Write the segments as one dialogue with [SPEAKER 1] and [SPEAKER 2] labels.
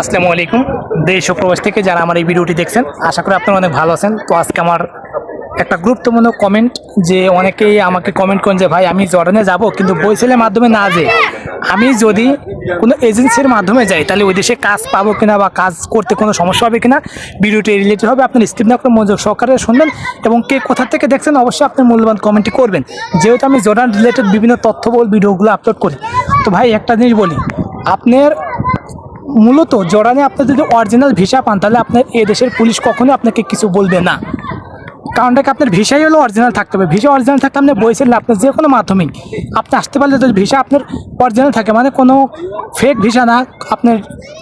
[SPEAKER 1] আসসালামু আলাইকুম। দেশ ও প্রবাস থেকে যারা আমার এই ভিডিওটি দেখছেন, আশা করি আপনারা অনেক ভালো আছেন। তো আজকে আমার একটা গুরুত্বপূর্ণ কমেন্ট যে অনেকেই আমাকে কমেন্ট করেন যে, ভাই, আমি জর্ডানে যাব, কিন্তু বই বইসেলের মাধ্যমে না যে আমি যদি কোনো এজেন্সির মাধ্যমে যাই, তাহলে ওই দেশে কাজ পাবো কিনা বা কাজ করতে কোনো সমস্যা হবে কিনা? ভিডিওটি রিলেটেড হবে আপনার স্ক্রিন আপনার মনোযোগ সহকারে শুনবেন এবং কে কোথা থেকে দেখছেন, অবশ্যই আপনার মূল্যবান কমেন্টটি করবেন। যেহেতু আমি জর্ডান রিলেটেড বিভিন্ন তথ্যবল ভিডিওগুলো আপলোড করি, তো ভাই, একটা জিনিস বলি, আপনার মূলত জর্ডানে আপনি যদি অরিজিনাল ভিসা পান, তাহলে আপনার এদেশের দেশের পুলিশ কখনোই আপনাকে কিছু বলবে না। কারণটা কি আপনার ভিসাই হলো অরিজিনাল থাকতে হবে। ভিসা অরিজিনাল থাকতে আপনি না আপনার যে কোনো মাধ্যমেই। আপনি আসতে পারলে যদি ভিসা আপনার অরিজিনাল থাকে। মানে কোনো ফেক ভিসা না। আপনার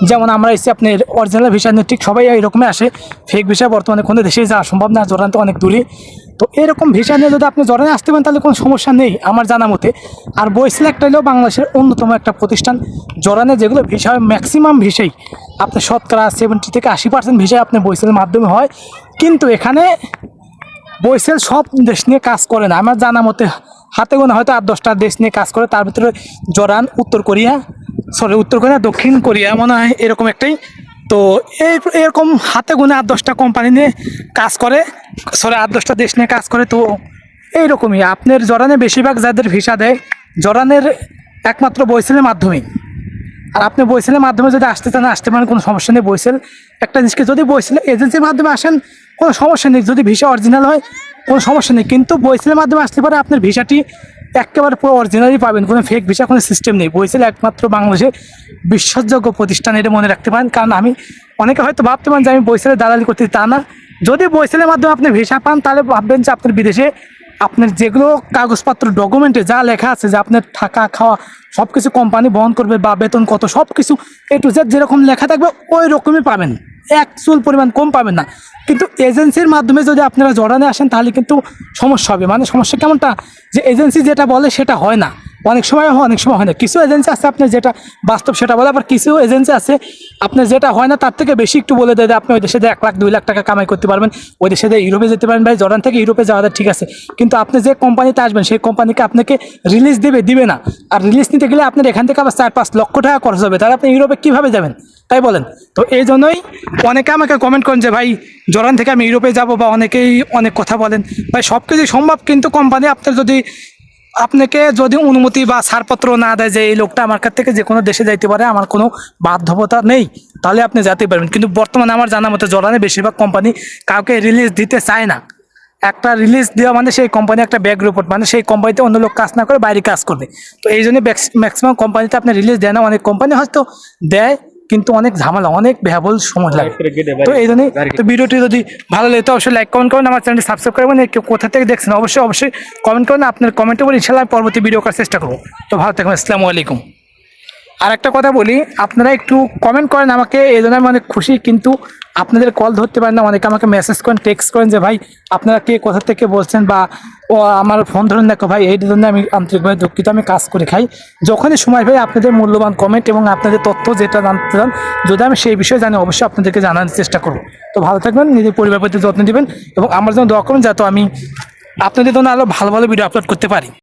[SPEAKER 1] যেমন আমরা এসে আপনার অরিজিনাল ভিসা নিয়ে ঠিক সবাই এরকমই আসে। ফেক ভিসা বর্তমানে কোনো দেশেই যাওয়া সম্ভব না জর্ডান তো অনেক দূরে। তো এরকম ভিসা নিয়ে যদি আপনি জর্ডানে আসতে পারেন, তাহলে কোনো সমস্যা নেই আমার জানা মতে। আর বইসেল একটা হলেও বাংলাদেশের অন্যতম একটা প্রতিষ্ঠান। জর্ডানে যেগুলো ভিসা হয় ম্যাক্সিমাম ভিসাই আপনার শতকরা সেভেন্টি থেকে আশি পার্সেন্ট ভিসাই আপনার বইসেলের মাধ্যমে হয়। কিন্তু এখানে বইসেল সব দেশ নিয়ে কাজ করে না। আমার জানা মতে হাতে গোনা হয়তো আট, দশটা দেশ নিয়ে কাজ করে, তার ভিতরে জরান উত্তর কোরিয়া সরি উত্তর কোরিয়া, দক্ষিণ কোরিয়া মনে হয় এরকম একটাই। তো এই এরকম হাতে গোনা আট, দশটা কোম্পানি নিয়ে কাজ করে সরি আট, দশটা দেশ নিয়ে কাজ করে। তো এইরকমই। আপনার জরানে বেশিরভাগ যাদের ভিসা দেয় জরানের একমাত্র বইসেলের মাধ্যমেই। আর আপনি বইসেলের মাধ্যমে যদি আসতে চান, আসতে পারেন, কোনো সমস্যা নেই বইসেল। একটা জিনিসকে যদি বইসেল এজেন্সির মাধ্যমে আসেন, কোনো সমস্যা নেই। যদি ভিসা অরিজিনাল হয়, কোনো সমস্যা নেই। কিন্তু বইসেলের মাধ্যমে আসতে পারে আপনার ভিসাটি একেবারে পুরো অরিজিনালই পাবেন। কোনো ফেক ভিসা কোনো সিস্টেম নেই। বইসেল একমাত্র বাংলাদেশে বিশ্বাসযোগ্য প্রতিষ্ঠান, এটা মনে রাখতে পারেন। কারণ আমি, অনেকে হয়তো ভাবতে পারেন যে আমি বইসেলের দালালি করতে, তা না। যদি বইসেলের মাধ্যমে আপনি ভিসা পান, তাহলে ভাববেন যে আপনার বিদেশে আপনার যেগুলো কাগজপত্র ডকুমেন্টে যা লেখা আছে, যে আপনার থাকা, খাওয়া সব কিছু কোম্পানি বহন করবে বা বেতন কত সব কিছু এ টু জেড যেরকম লেখা থাকবে, ওই রকমই পাবেন। এক চুল পরিমাণ কম পাবেন না। কিন্তু এজেন্সির মাধ্যমে যদি আপনারা জড়ানে আসেন, তাহলে কিন্তু সমস্যা হবে। মানে সমস্যা কেমনটা? যে এজেন্সি যেটা বলে, সেটা হয় না। অনেক সময় হয়, অনেক সময় হয় না। কিছু এজেন্সি আছে আপনার যেটা বাস্তব সেটা বলে, আবার কিছু এজেন্সি আছে আপনার যেটা হয় না, তার থেকে বেশি একটু বলে দেয় আপনি ওই দেশে এক লাখ, দুই লাখ টাকা কামাই করতে পারবেন, ওই দেশে ইউরোপে যেতে পারেন ভাই, জর্ডান থেকে ইউরোপে যাওয়া ঠিক আছে। কিন্তু আপনি যে কোম্পানিতে আসবেন, সেই কোম্পানিকে আপনাকে রিলিজ দেবে, দিবে না। আর রিলিজ নিতে গেলে আপনার এখান থেকে আবার চার পাঁচ লক্ষ টাকা খরচ হবে। তাহলে আপনি ইউরোপে কীভাবে যাবেন? তাই বলেন। তো এই জন্যই অনেকে আমাকে কমেন্ট করেন যে, ভাই জরান থেকে আমি ইউরোপে যাব বা অনেকেই অনেক কথা বলেন। ভাই সব কিছুই সম্ভব, কিন্তু কোম্পানি আপনার যদি আপনাকে যদি অনুমতি বা ছাড়পত্র না দেয় যে এই লোকটা আমার কাছ থেকে যে কোনো দেশে যাইতে পারে, আমার কোনো বাধ্যবতা নেই, তাহলে আপনি যেতে পারবেন। কিন্তু বর্তমানে আমার জানা মতো জরানে বেশিরভাগ কোম্পানি কাউকে রিলিজ দিতে চায় না। একটা রিলিজ দেওয়া মানে সেই কোম্পানি একটা ব্যাগ রিপোর্ট মানে সেই কোম্পানিতে অন্য লোক কাজ না করে বাইরে কাজ করবে। তো এই জন্য ম্যাক্সিমাম কোম্পানিতে আপনি রিলিজ দেয় না, অনেক কোম্পানি হয়তো দেয় কিন্তু অনেক ঝামেলা অনেক ভ্যাবল সময় লাগে। তো এই জন্যই তো ভিডিওটি যদি ভালো লাগে তো অবশ্যই লাইক কমেন্ট করুন আমার চ্যানেলটি সাবস্ক্রাইব করবেন। কেউ কোথা থেকে দেখছেন অবশ্যই অবশ্যই কমেন্ট করুন। আপনার কমেন্টে বলে ইনশাল্লাহ আমি পরবর্তী ভিডিও করার চেষ্টা করব। তো ভালো থাকবেন আসসালামু আলাইকুম। আর একটা কথা বলি, আপনারা একটু কমেন্ট করেন আমাকে, এই জন্য আমি অনেক খুশি, কিন্তু আপনাদের কল ধরতে পারেন না, অনেকে আমাকে মেসেজ করেন টেক্সট করেন যে, ভাই, আপনারা কে, কোথা থেকে বলছেন? বা, ও, আমার ফোন ধরুন, দেখো ভাই, এই জন্য আমি আন্তরিকভাবে দুঃখিত, আমি কাজ করে খাই। যখনই সময় পাই, আপনাদের মূল্যবান কমেন্ট এবং আপনাদের তথ্য যেটা জানতে চান, যদি আমি সেই বিষয়ে জানি, অবশ্যই আপনাদেরকে জানানোর চেষ্টা করব। তো ভালো থাকবেন, নিজের পরিবার প্রতি যত্ন দিবেন এবং আমার জন্য দোয়া করুন, যাতে আমি আপনাদের জন্য আরও ভালো ভালো ভিডিও আপলোড করতে পারি।